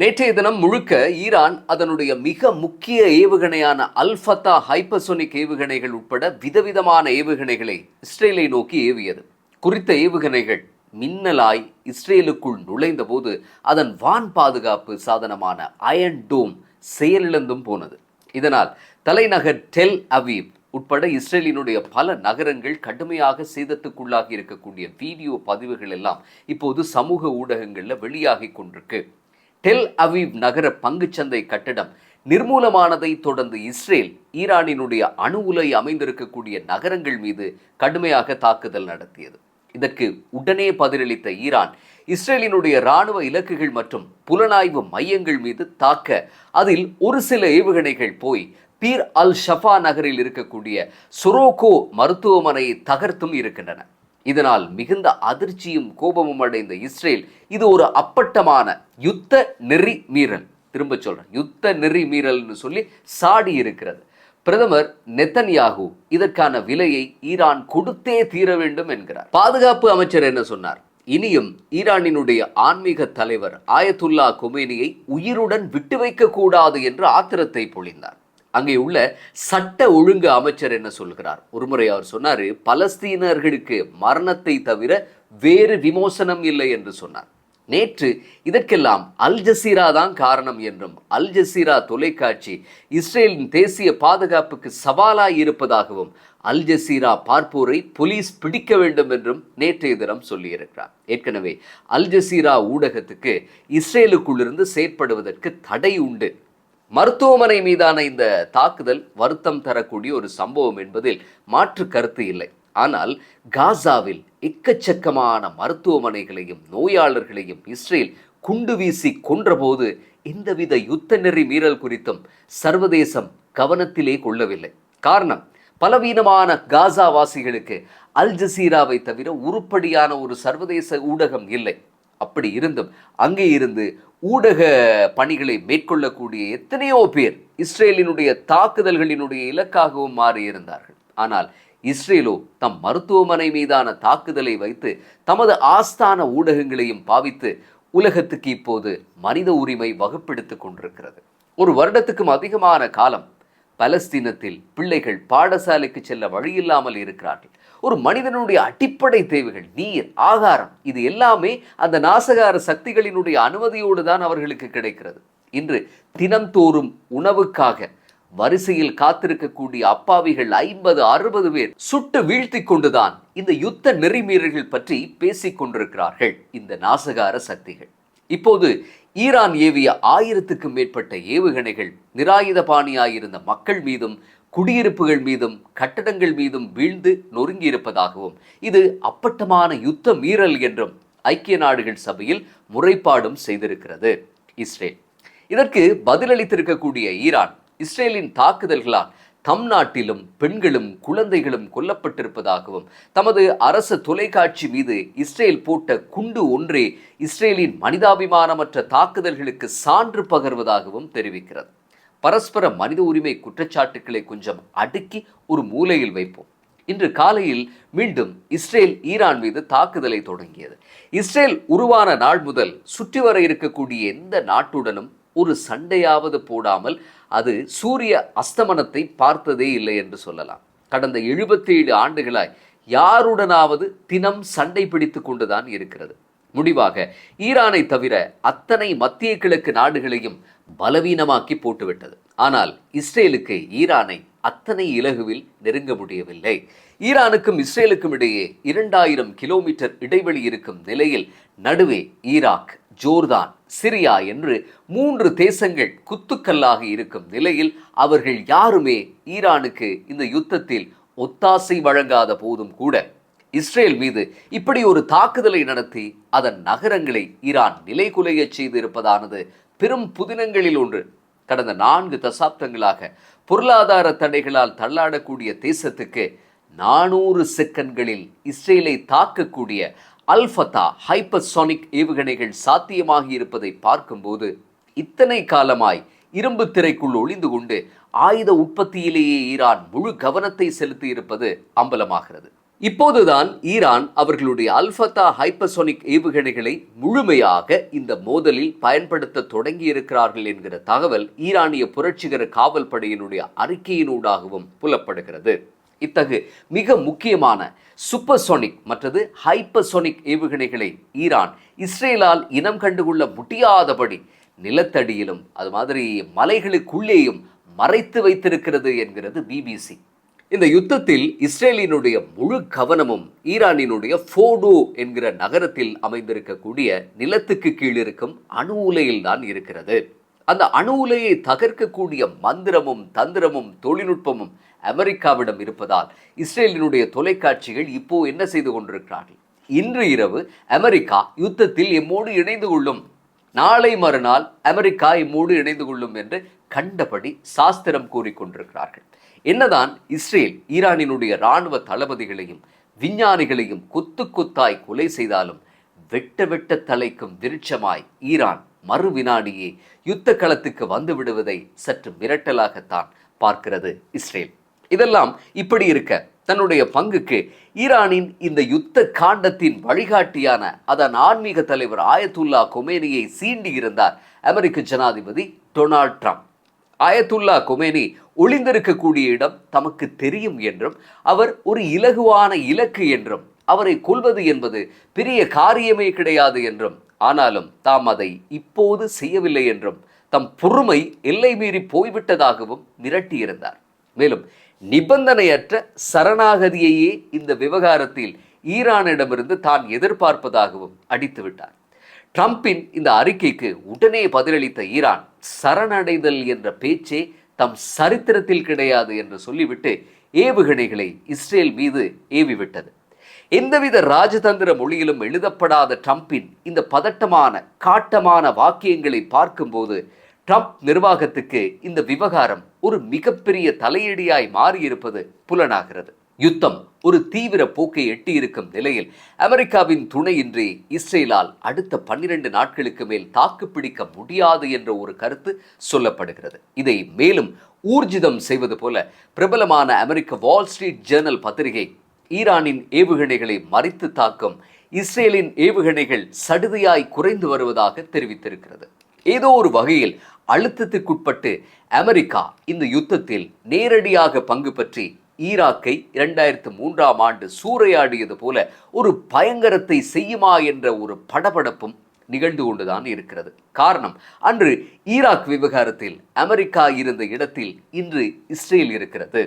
நேற்றைய தினம் முழுக்க ஈரான் அதனுடைய மிக முக்கிய ஏவுகணையான அல்ஃபத்தா ஹைப்பர்சோனிக் ஏவுகணைகள் உட்பட விதவிதமான ஏவுகணைகளை இஸ்ரேலை நோக்கி ஏவியது. குறித்த ஏவுகணைகள் மின்னலாய் இஸ்ரேலுக்குள் நுழைந்தபோது அதன் வான் பாதுகாப்பு சாதனமான அயன் டோம் செயலிழந்தும் போனது. இதனால் தலைநகர் டெல் அவீவ் உட்பட இஸ்ரேலினுடைய பல நகரங்கள் கடுமையாக சேதத்துக்குள்ளாகி இருக்கக்கூடிய வீடியோ பதிவுகள் எல்லாம் இப்போது சமூக ஊடகங்களில் வெளியாகி கொண்டிருக்கு. டெல் அவீவ் நகர பங்குச்சந்தை கட்டடம் நிர்மூலமானதை தொடர்ந்து இஸ்ரேல் ஈரானினுடைய அணு உலை அமைந்திருக்கக்கூடிய நகரங்கள் மீது கடுமையாக தாக்குதல் நடத்தியது. இதற்கு உடனே பதிலளித்த ஈரான் இஸ்ரேலினுடைய இராணுவ இலக்குகள் மற்றும் புலனாய்வு மையங்கள் மீது தாக்க அதில் ஒரு சில ஏவுகணைகள் போய் பீர் அல் ஷஃபா நகரில் இருக்கக்கூடிய சுரோகோ மருத்துவமனையை தகர்த்தும் இருக்கின்றன. இதனால் மிகுந்த அதிர்ச்சியும் கோபமும் அடைந்த இஸ்ரேல் இது ஒரு அப்பட்டமான யுத்த நெறி மீறல் திரும்ப சொல்றேன். யுத்த நெறி மீறல்னு சொல்லி சாடி இருக்கிறது. பிரதமர் நெத்தன்யாகு இதற்கான விலையை ஈரான் கொடுத்தே தீர வேண்டும் என்கிறார். பாதுகாப்பு அமைச்சர் என்ன சொன்னார்? இனியும் ஈரானினுடைய ஆன்மீக தலைவர் ஆயத்துல்லா கொமேனியை உயிருடன் விட்டு வைக்க கூடாது என்று ஆத்திரத்தை பொழிந்தார். அங்கே உள்ள சட்ட ஒழுங்கு அமைச்சர் என்ன சொல்கிறார்? ஒருமுறை அவர் சொன்னாரு பலஸ்தீனர்களுக்கு மரணத்தை தவிர வேறு விமோசனம் இல்லை என்று சொன்னார். நேற்று இதற்கெல்லாம் அல் ஜசீரா தான் காரணம் என்றும் அல் ஜசீரா தொலைக்காட்சி இஸ்ரேலின் தேசிய பாதுகாப்புக்கு சவாலாய் இருப்பதாகவும் அல் ஜசீரா பார்ப்போரை போலீஸ் பிடிக்க வேண்டும் என்றும் நேற்றைய தினம் சொல்லியிருக்கிறார். ஏற்கனவே அல் ஜசீரா ஊடகத்துக்கு இஸ்ரேலுக்குள்ளிருந்து செயற்படுவதற்கு தடை உண்டு மருத்துவமனை மீதான இந்த தாக்குதல் வருத்தம் தரக்கூடிய ஒரு சம்பவம் என்பதில் மாற்று கருத்து இல்லை. ஆனால் காசாவில் எக்கச்சக்கமான மருத்துவமனைகளையும் நோயாளர்களையும் இஸ்ரேல் குண்டு வீசி கொன்றபோது எந்தவித யுத்த நெறி மீறல் குறித்தும் சர்வதேசம் கவனத்திலே கொள்ளவில்லை. காரணம் பலவீனமான காசா வாசிகளுக்கு அல் ஜசீராவை தவிர உருப்படியான ஒரு சர்வதேச ஊடகம் இல்லை. அப்படி இருந்தும் அங்கே இருந்து ஊடக பணிகளை மேற்கொள்ளக்கூடிய எத்தனையோ பேர் இஸ்ரேலினுடைய தாக்குதல்களினுடைய இலக்காகவும் மாறியிருந்தார்கள். ஆனால் இஸ்ரேலோ தம் மருத்துவமனை மீதான தாக்குதலை வைத்து தமது ஆஸ்தான ஊடகங்களையும் பாவித்து உலகத்துக்கு இப்போது மனித உரிமை வகுப்பெடுத்துக் கொண்டிருக்கிறது. ஒரு வருடத்துக்கும் அதிகமான காலம் பலஸ்தீனத்தில் பிள்ளைகள் பாடசாலைக்கு செல்ல வழியில்லாமல் இருக்கிறார்கள். ஒரு மனிதனுடைய அடிப்படை தேவைகள் நீர் ஆகாரம் இது எல்லாமே அந்த நாசகார சக்திகளினுடைய அனுமதியோடு தான் அவர்களுக்கு கிடைக்கிறது. இன்று தினம்தோறும் உணவுக்காக வரிசையில் காத்திருக்கக்கூடிய அப்பாவிகள் ஐம்பது அறுபது பேர் சுட்டு வீழ்த்தி கொண்டுதான் இந்த யுத்த நெறிமீறல்கள் பற்றி பேசிக் கொண்டிருக்கிறார்கள். இந்த நாசகார சக்திகள். இப்போது ஈரான் ஏவிய ஆயிரத்துக்கும் மேற்பட்ட ஏவுகணைகள் நிராயுதபாணியாயிருந்த மக்கள் மீதும் குடியிருப்புகள் மீதும் கட்டடங்கள் மீதும் வீழ்ந்து நொறுங்கி இருப்பதாகவும் இது அப்பட்டமான யுத்த மீறல் என்றும் ஐக்கிய நாடுகள் சபையில் முறைப்பாடும் செய்திருக்கிறது. இஸ்ரேல். இதற்கு பதிலளித்திருக்கக்கூடிய ஈரான் இஸ்ரேலின் தாக்குதல்களால் தம் நாட்டிலும் பெண்களும் குழந்தைகளும் கொல்லப்பட்டிருப்பதாகவும் தமது அரசு தொலைக்காட்சி மீது இஸ்ரேல் போட்ட குண்டு ஒன்றே இஸ்ரேலின் மனிதாபிமானமற்ற தாக்குதல்களுக்கு சான்று பகர்வதாகவும் தெரிவிக்கிறது. பரஸ்பர மனித உரிமை குற்றச்சாட்டுக்களை கொஞ்சம் அடுக்கி ஒரு மூலையில் வைப்போம். இன்று காலையில் மீண்டும் இஸ்ரேல் ஈரான் மீது தாக்குதலை தொடங்கியது. இஸ்ரேல் உருவான நாள் முதல் சுற்றி வர இருக்கக்கூடிய எந்த நாட்டுடனும் ஒரு சண்டையாவது போடாமல் அது சூரிய அஸ்தமனத்தை பார்த்ததே இல்லை என்று சொல்லலாம். கடந்த எழுபத்தி ஏழு ஆண்டுகளாய் யாருடனாவது தினம் சண்டை பிடித்து கொண்டுதான் இருக்கிறது. முடிவாக ஈரானை தவிர அத்தனை மத்திய கிழக்கு நாடுகளையும் பலவீனமாக்கி போட்டுவிட்டது. ஆனால் இஸ்ரேலுக்கு ஈரானை அத்தனை இலகுவில் நெருங்க முடியவில்லை. ஈரானுக்கும் இஸ்ரேலுக்கும் இடையே இரண்டாயிரம் கிலோமீட்டர் இடைவெளி இருக்கும் நிலையில் நடுவே ஈராக் ஜோர்தான் சிரியா என்று மூன்று தேசங்கள் குத்துக்கல்லாக இருக்கும் நிலையில் அவர்கள் யாருமே ஈரானுக்கு இந்த யுத்தத்தில் ஒத்தாசை வழங்காத போதும் கூட இஸ்ரேல் மீது இப்படி ஒரு தாக்குதலை நடத்தி அதன் நகரங்களை ஈரான் நிலைகுலையச் செய்திருப்பதானது பெரும் புதினங்களில் ஒன்று. கடந்த நான்கு தசாப்தங்களாக பொருளாதார தடைகளால் தள்ளாடக்கூடிய தேசத்துக்கு நானூறு செகண்ட்களில் இஸ்ரேலை தாக்கக்கூடிய அல்ஃபதா ஹைப்பர்சானிக் ஏவுகணைகள் சாத்தியமாகி இருப்பதை பார்க்கும்போது இத்தனை காலமாய் இரும்பு திரைக்குள் ஒளிந்து கொண்டு ஆயுத உற்பத்தியிலேயே ஈரான் முழு கவனத்தை செலுத்தி இருப்பது அம்பலமாகிறது. இப்போதுதான் ஈரான் அவர்களுடைய அல்ஃபத்தா ஹைப்பசோனிக் ஏவுகணைகளை முழுமையாக இந்த மோதலில் பயன்படுத்த தொடங்கி இருக்கிறார்கள் என்கிற தகவல் ஈரானிய புரட்சிகர காவல் படையினுடைய அறிக்கையினூடாகவும் புலப்படுகிறது. இத்தகு மிக முக்கியமான சூப்பர்சோனிக் மற்றது ஹைப்பர்சோனிக் ஏவுகணைகளை ஈரான் இஸ்ரேலால் இனம் கண்டுகொள்ள முடியாதபடி நிலத்தடியிலும் அது மாதிரி மலைகளுக்குள்ளேயும் மறைத்து வைத்திருக்கிறது என்கிறது பிபிசி இந்த யுத்தத்தில் இஸ்ரேலினுடைய முழு கவனமும் ஈரானினுடைய ஃபோடோ என்கிற நகரத்தில் அமைந்திருக்கக்கூடிய நிலத்துக்கு கீழ் இருக்கும் அணு உலையில் தான் இருக்கிறது. அந்த அணு உலையை தகர்க்கக்கூடிய மந்திரமும் தந்திரமும் தொழில்நுட்பமும் அமெரிக்காவிடம் இருப்பதால் இஸ்ரேலினுடைய தொலைக்காட்சிகள் இப்போ என்ன செய்து கொண்டிருக்கிறார்கள்? இன்று இரவு அமெரிக்கா யுத்தத்தில் எம்மோடு இணைந்து கொள்ளும். நாளை மறுநாள் அமெரிக்கா எம்மோடு இணைந்து கொள்ளும் என்று கண்டபடி சாஸ்திரம் கூறிக்கொண்டிருக்கிறார்கள். என்னதான் இஸ்ரேல் ஈரானினுடைய இராணுவ தளபதிகளையும் விஞ்ஞானிகளையும் கொத்து கொத்தாய் கொலை செய்தாலும் வெட்ட வெட்ட தலைக்கும் விருட்சமாய் ஈரான் மறு வினாடியே யுத்த களத்துக்கு வந்து விடுவதை சற்று மிரட்டலாகத்தான் பார்க்கிறது இஸ்ரேல். இதெல்லாம் இப்படி இருக்க தன்னுடைய பங்குக்கு ஈரானின் இந்த யுத்த காண்டத்தின் வழிகாட்டியான அதன் ஆன்மீக தலைவர் ஆயத்துல்லா கொமேனியை சீண்டி இருந்தார் அமெரிக்க ஜனாதிபதி டொனால்ட் ட்ரம்ப். ஆயத்துல்லா கொமேனி ஒளிந்திருக்கக்கூடிய இடம் தமக்கு தெரியும் என்றும் அவர் ஒரு இலகுவான இலக்கு என்றும் அவரை கொல்வது என்பது பெரிய காரியமே கிடையாது என்றும் ஆனாலும் தாம் அதை இப்போது செய்யவில்லை என்றும் தம் பொறுமை எல்லை மீறி போய்விட்டதாகவும் மிரட்டியிருந்தார். மேலும் நிபந்தனையற்ற சரணாகதியையே இந்த விவகாரத்தில் ஈரானிடமிருந்து தான் எதிர்பார்ப்பதாகவும் அடித்து விட்டார் ட்ரம்பின் இந்த அறிக்கைக்கு உடனே பதிலளித்த ஈரான் சரணடைதல் என்ற பேச்சே தம் சரித்திரத்தில் கிடையாது என்று சொல்லிவிட்டு ஏவுகணைகளை இஸ்ரேல் மீது ஏவிவிட்டது. எந்தவித ராஜதந்திர மொழியிலும் எழுதப்படாத ட்ரம்பின் இந்த பதட்டமான காட்டமான வாக்கியங்களை பார்க்கும்போது ட்ரம்ப் நிர்வாகத்துக்கு இந்த விவகாரம் ஒரு மிகப்பெரிய தலையடியாய் மாறியிருப்பது புலனாகிறது. யுத்தம் ஒரு தீவிர போக்கை எட்டியிருக்கும் நிலையில் அமெரிக்காவின் துணையின்றி இஸ்ரேலால் அடுத்த பன்னிரண்டு நாட்களுக்கு மேல் தாக்குப்பிடிக்க முடியாது என்ற ஒரு கருத்து சொல்லப்படுகிறது. இதை மேலும் ஊர்ஜிதம் செய்வது போல பிரபலமான அமெரிக்க வால் ஸ்ட்ரீட் ஜேர்னல் பத்திரிகை ஈரானின் ஏவுகணைகளை மறித்து தாக்கும் இஸ்ரேலின் ஏவுகணைகள் சடுதியாய் குறைந்து வருவதாக தெரிவித்திருக்கிறது. ஏதோ ஒரு வகையில் அழுத்தத்திற்குட்பட்டு அமெரிக்கா இந்த யுத்தத்தில் நேரடியாக பங்கு பற்றி ஈராக்கை இரண்டாயிரத்து மூன்றாம் ஆண்டு சூறையாடியது போல ஒரு பயங்கரத்தை செய்யுமா என்ற ஒரு படபடப்பும் நிகழ்ந்து கொண்டுதான் இருக்கிறது. காரணம் அன்று ஈராக் விவகாரத்தில் அமெரிக்கா இருந்த இடத்தில் இன்று இஸ்ரேல் இருக்கிறது.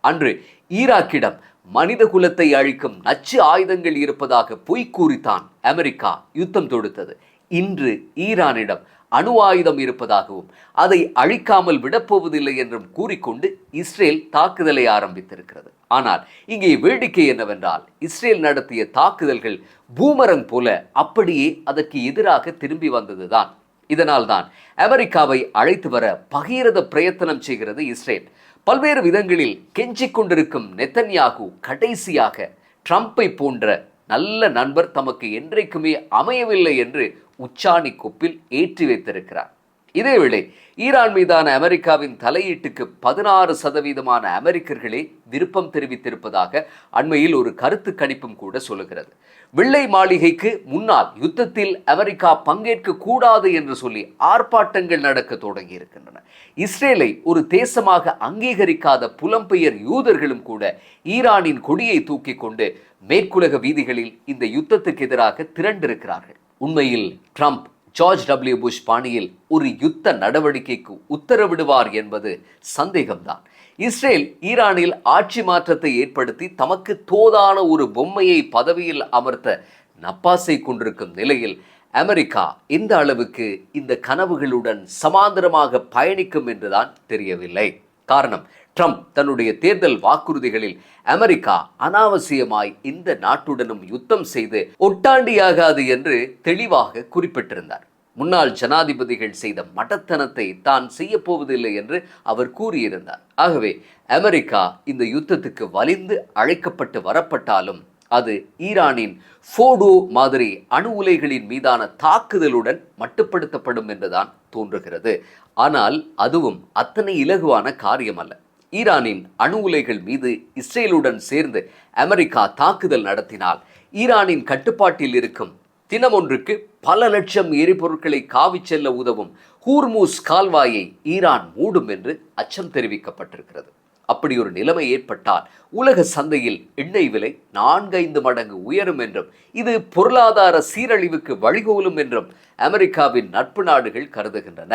அன்று ஈராக்கிடம் மனித குலத்தை அழிக்கும் நச்சு ஆயுதங்கள் இருப்பதாக பொய் கூறித்தான் அமெரிக்கா யுத்தம் தொடுத்தது. இன்று ஈரானிடம் அணு ஆயுதம் இருப்பதாகவும் அதை அழிக்காமல் விடப்போவதில்லை என்றும் கூறிக்கொண்டு இஸ்ரேல் தாக்குதலை ஆரம்பித்திருக்கிறது. ஆனால் இங்கே வேடிக்கை என்னவென்றால் இஸ்ரேல் நடத்திய தாக்குதல்கள் பூமரங் போல அப்படியே அதற்கு எதிராக திரும்பி வந்ததுதான். இதனால்தான் அமெரிக்காவை அழைத்து வர பகிரத பிரயத்தனம் செய்கிறது இஸ்ரேல். பல்வேறு விதங்களில் கெஞ்சிக் கொண்டிருக்கும் நெத்தன்யாகு கடைசியாக ட்ரம்பை போன்ற நல்ல நண்பர் தமக்கு என்றைக்குமே அமையவில்லை என்று உச்சாணி கொப்பில் ஏற்றி வைத்திருக்கிறார். இதேவேளை ஈரான் மீதான அமெரிக்காவின் தலையீட்டுக்கு பதினாறு சதவீதமான அமெரிக்கர்களே விருப்பம் தெரிவித்திருப்பதாக அண்மையில் ஒரு கருத்து கணிப்பும் கூட சொல்லுகிறது. வெள்ளை மாளிகைக்கு முன்னால் யுத்தத்தில் அமெரிக்கா பங்கேற்க கூடாது என்று சொல்லி ஆர்ப்பாட்டங்கள் நடக்க தொடங்கி இருக்கின்றன இஸ்ரேலை ஒரு தேசமாக அங்கீகரிக்காத புலம்பெயர் யூதர்களும் கூட ஈரானின் கொடியை தூக்கி கொண்டு மேற்குலக வீதிகளில் இந்த யுத்தத்துக்கு எதிராக திரண்டிருக்கிறார்கள். உண்மையில் ட்ரம்ப் ஜார்ஜ் டபிள்யூ புஷ் பாணியில் ஒரு யுத்த நடவடிக்கைக்கு உத்தரவிடுவார் என்பது சந்தேகம்தான். இஸ்ரேல் ஈரானில் ஆட்சி மாற்றத்தை ஏற்படுத்தி தமக்கு தோதான ஒரு பொம்மையை பதவியில் அமர்த்த நப்பாசை கொண்டிருக்கும் நிலையில் அமெரிக்கா இந்த அளவுக்கு இந்த கனவுகளுடன் சமாந்தரமாக பயணிக்கும் என்றுதான் தெரியவில்லை. காரணம் ட்ரம்ப் தன்னுடைய தேர்தல் வாக்குறுதிகளில் அமெரிக்கா அனாவசியமாய் இந்த நாட்டுடனும் யுத்தம் செய்து ஒட்டாண்டியாகாது என்று தெளிவாக குறிப்பிட்டிருந்தார். முன்னாள் ஜனாதிபதிகள் செய்த மடத்தனத்தை தான் செய்ய போவதில்லை என்று அவர் கூறியிருந்தார். ஆகவே அமெரிக்கா இந்த யுத்தத்துக்கு வலிந்து அழைக்கப்பட்டு வரப்பட்டாலும் அது ஈரானின் ஃபோடோ மாதிரி அணு உலைகளின் மீதான தாக்குதலுடன் மட்டுப்படுத்தப்படும் என்றுதான் தோன்றுகிறது. ஆனால் அதுவும் அத்தனை இலகுவான காரியம் அல்ல ஈரானின் அணு உலைகள் மீது இஸ்ரேலுடன் சேர்ந்து அமெரிக்கா தாக்குதல் நடத்தினால் ஈரானின் கட்டுப்பாட்டில் இருக்கும் தினமொன்றுக்கு பல லட்சம் எரிபொருட்களை காவிச் செல்ல உதவும் ஹூர்மூஸ் கால்வாயை ஈரான் மூடும் என்று அச்சம் தெரிவிக்கப்பட்டிருக்கிறது. அப்படி ஒரு நிலைமை ஏற்பட்டால் உலக சந்தையில் எண்ணெய் விலை நான்கைந்து மடங்கு உயரும் என்றும் இது பொருளாதார சீரழிவுக்கு வழிகோலும் என்றும் அமெரிக்காவின் நட்பு நாடுகள் கருதுகின்றன.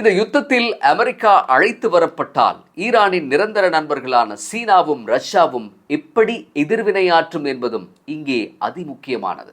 இந்த யுத்தத்தில் அமெரிக்கா அழைத்து வரப்பட்டால் ஈரானின் நிரந்தர நண்பர்களான சீனாவும் ரஷ்யாவும் எப்படி எதிர்வினையாற்றும் என்பதும் இங்கே அதிமுக்கியமானது.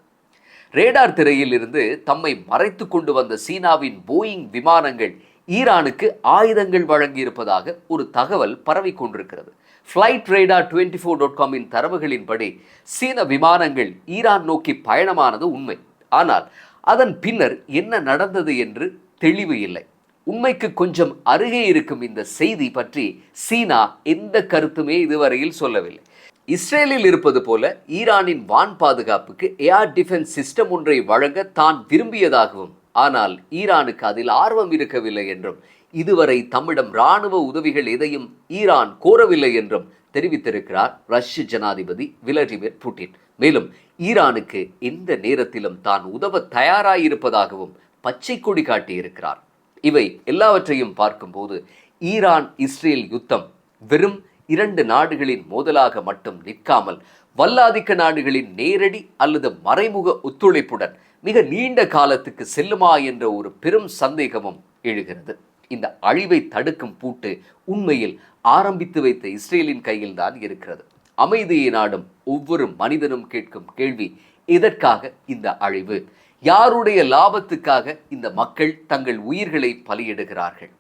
ரேடார் திரையில் இருந்து தம்மை மறைத்து கொண்டு வந்த சீனாவின் போயிங் விமானங்கள் ஈரானுக்கு ஆயுதங்கள் வழங்கியிருப்பதாக ஒரு தகவல் பரவிக் கொண்டிருக்கிறது. Flight radar twenty four dot காமின் தரவுகளின்படி சீன விமானங்கள் ஈரான் நோக்கி பயணமானது உண்மை. ஆனால் அதன் பின்னர் என்ன நடந்தது என்று தெளிவு இல்லை. உண்மைக்கு கொஞ்சம் அருகே இருக்கும் இந்த செய்தி பற்றி சீனா எந்த கருத்துமே இதுவரையில் சொல்லவில்லை. இஸ்ரேலில் இருப்பது போல ஈரானின் வான் பாதுகாப்புக்கு ஏர் டிஃபென்ஸ் சிஸ்டம் ஒன்றை வழங்க தான் விரும்பியதாகவும் ஆனால் ஈரானுக்கு அதில் ஆர்வம் இருக்கவில்லை என்றும் இதுவரை தம்மிடம் இராணுவ உதவிகள் எதையும் ஈரான் கோரவில்லை என்றும் தெரிவித்திருக்கிறார் ரஷ்ய ஜனாதிபதி விளாடிமிர் புட்டின். மேலும் ஈரானுக்கு எந்த நேரத்திலும் தான் உதவ தயாராயிருப்பதாகவும் பச்சை கொடி காட்டியிருக்கிறார். இவை எல்லாவற்றையும் பார்க்கும்போது ஈரான் இஸ்ரேல் யுத்தம் வெறும் இரண்டு நாடுகளின் மோதலாக மட்டும் நிற்காமல் வல்லாதிக்க நாடுகளின் நேரடி அல்லது மறைமுக ஒத்துழைப்புடன் மிக நீண்ட காலத்துக்கு செல்லுமா என்ற ஒரு பெரும் சந்தேகமும் எழுகிறது. இந்த அழிவை தடுக்கும் பூட்டு உண்மையில் ஆரம்பித்து வைத்த இஸ்ரேலின் கையில்தான் இருக்கிறது. அமைதியை நாடும் ஒவ்வொரு மனிதனும் கேட்கும் கேள்வி எதற்காக இந்த அழிவு? யாருடைய லாபத்துக்காக இந்த மக்கள் தங்கள் உயிர்களை பலியிடுகிறார்கள்?